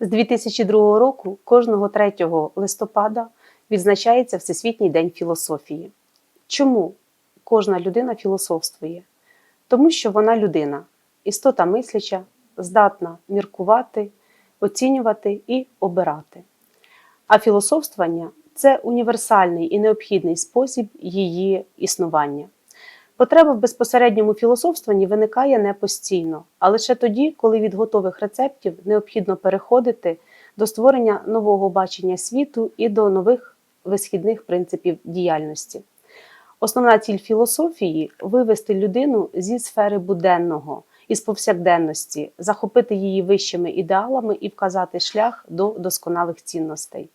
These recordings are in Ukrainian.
З 2002 року кожного 3 листопада відзначається Всесвітній день філософії. Чому кожна людина філософствує? Тому що вона людина, істота мисляча, здатна міркувати, оцінювати і обирати. А філософствування це універсальний і необхідний спосіб її існування. Потреба в безпосередньому філософствуванні виникає не постійно, а лише тоді, коли від готових рецептів необхідно переходити до створення нового бачення світу і до нових висхідних принципів діяльності. Основна ціль філософії вивести людину зі сфери буденного, із повсякденності, захопити її вищими ідеалами і вказати шлях до досконалих цінностей.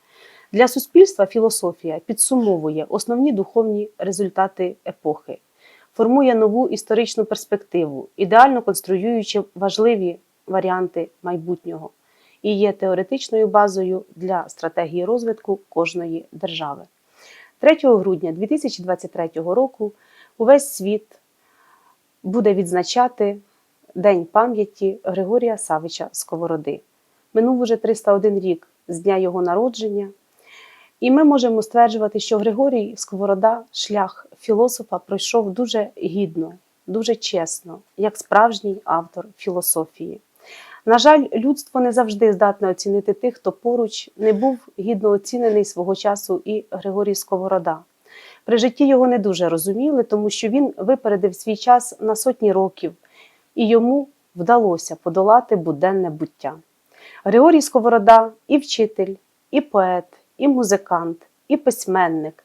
Для суспільства філософія підсумовує основні духовні результати епохи, формує нову історичну перспективу, ідеально конструюючи важливі варіанти майбутнього і є теоретичною базою для стратегії розвитку кожної держави. 3 грудня 2023 року увесь світ буде відзначати День пам'яті Григорія Савича Сковороди. Минув уже 301 рік з дня його народження, і ми можемо стверджувати, що Григорій Сковорода шлях філософа пройшов дуже гідно, дуже чесно, як справжній автор філософії. На жаль, людство не завжди здатне оцінити тих, хто поруч не був гідно оцінений свого часу і Григорій Сковорода. При житті його не дуже розуміли, тому що він випередив свій час на сотні років, і йому вдалося подолати буденне буття. Григорій Сковорода і вчитель, і поет, і музикант, і письменник,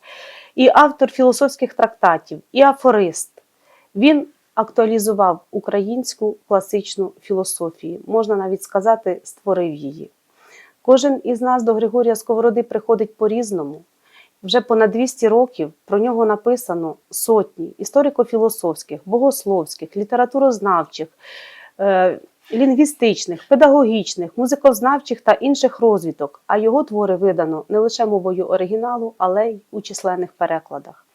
і автор філософських трактатів, і афорист. Він актуалізував українську класичну філософію, можна навіть сказати, створив її. Кожен із нас до Григорія Сковороди приходить по-різному. Вже понад 200 років про нього написано сотні історико-філософських, богословських, літературознавчих, е, лінгвістичних, педагогічних, музикознавчих та інших розвиток, а його твори видано не лише мовою оригіналу, але й у численних перекладах.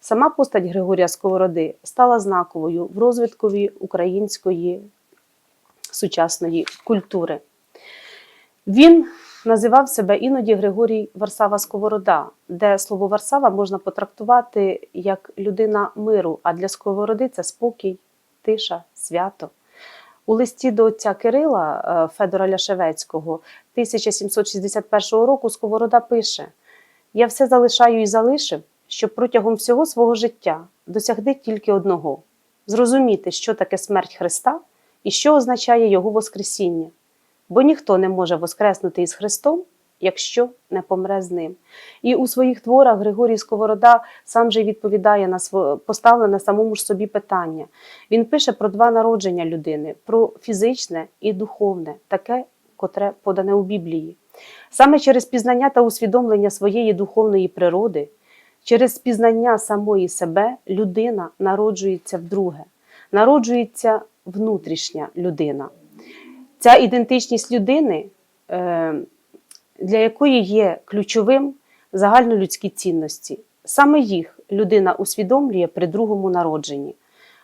Сама постать Григорія Сковороди стала знаковою в розвиткові української сучасної культури. Він називав себе іноді Григорій Варсава Сковорода, де слово Варсава можна потрактувати як людина миру, а для Сковороди це спокій, тиша, свято. У листі до отця Кирила е, Федора Ляшевецького 1761 року Сковорода пише: Я все залишаю і залишив, щоб протягом всього свого життя досягти тільки одного зрозуміти, що таке смерть Христа і що означає Його Воскресіння. Бо ніхто не може воскреснути із Христом, якщо не помре з ним. І у своїх творах Григорій Сковорода сам же відповідає на своє поставлене самому ж собі питання. Він пише про два народження людини: про фізичне і духовне, таке, котре подане у Біблії. Саме через пізнання та усвідомлення своєї духовної природи, через пізнання самої себе людина народжується вдруге, народжується внутрішня людина. Ця ідентичність людини, е, для якої є ключовим загальнолюдські цінності. Саме їх людина усвідомлює при другому народженні.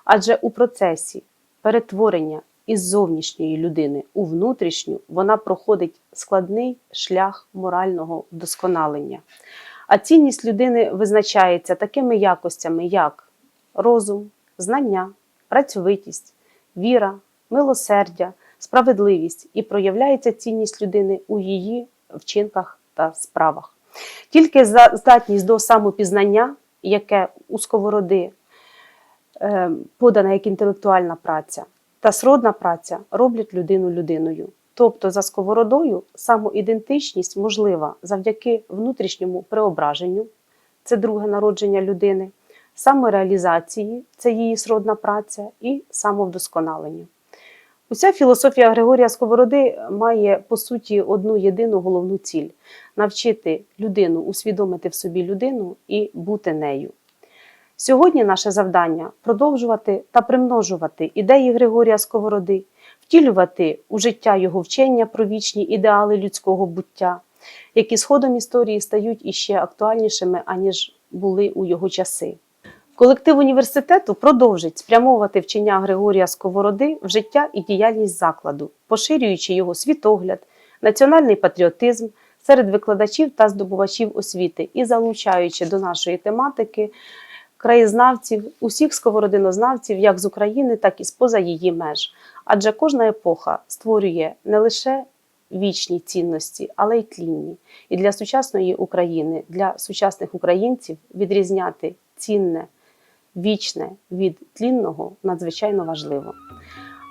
Адже у процесі перетворення із зовнішньої людини у внутрішню вона проходить складний шлях морального вдосконалення. А цінність людини визначається такими якостями, як розум, знання, працьовитість, віра, милосердя, справедливість і проявляється цінність людини у її вчинках та справах. Тільки здатність до самопізнання, яке у сковороди е, подана як інтелектуальна праця, та сродна праця роблять людину людиною. Тобто за сковородою самоідентичність можлива завдяки внутрішньому преображенню, це друге народження людини, самореалізації це її сродна праця, і самовдосконаленню. Уся філософія Григорія Сковороди має по суті одну єдину головну ціль навчити людину усвідомити в собі людину і бути нею. Сьогодні наше завдання продовжувати та примножувати ідеї Григорія Сковороди, втілювати у життя його вчення про вічні ідеали людського буття, які з ходом історії стають іще актуальнішими, аніж були у його часи. Колектив університету продовжить спрямовувати вчення Григорія Сковороди в життя і діяльність закладу, поширюючи його світогляд, національний патріотизм серед викладачів та здобувачів освіти і залучаючи до нашої тематики краєзнавців, усіх сковородинознавців як з України, так і з-поза її меж. Адже кожна епоха створює не лише вічні цінності, але й тлінні. І для сучасної України, для сучасних українців відрізняти цінне, вічне від тлінного надзвичайно важливо.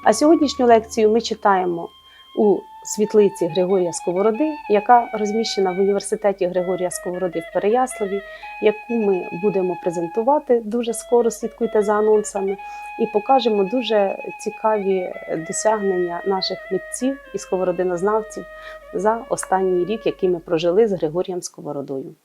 А сьогоднішню лекцію ми читаємо у світлиці Григорія Сковороди, яка розміщена в університеті Григорія Сковороди в Переяславі, яку ми будемо презентувати дуже скоро. Слідкуйте за анонсами, і покажемо дуже цікаві досягнення наших митців і сковородинознавців за останній рік, який ми прожили з Григорієм Сковородою.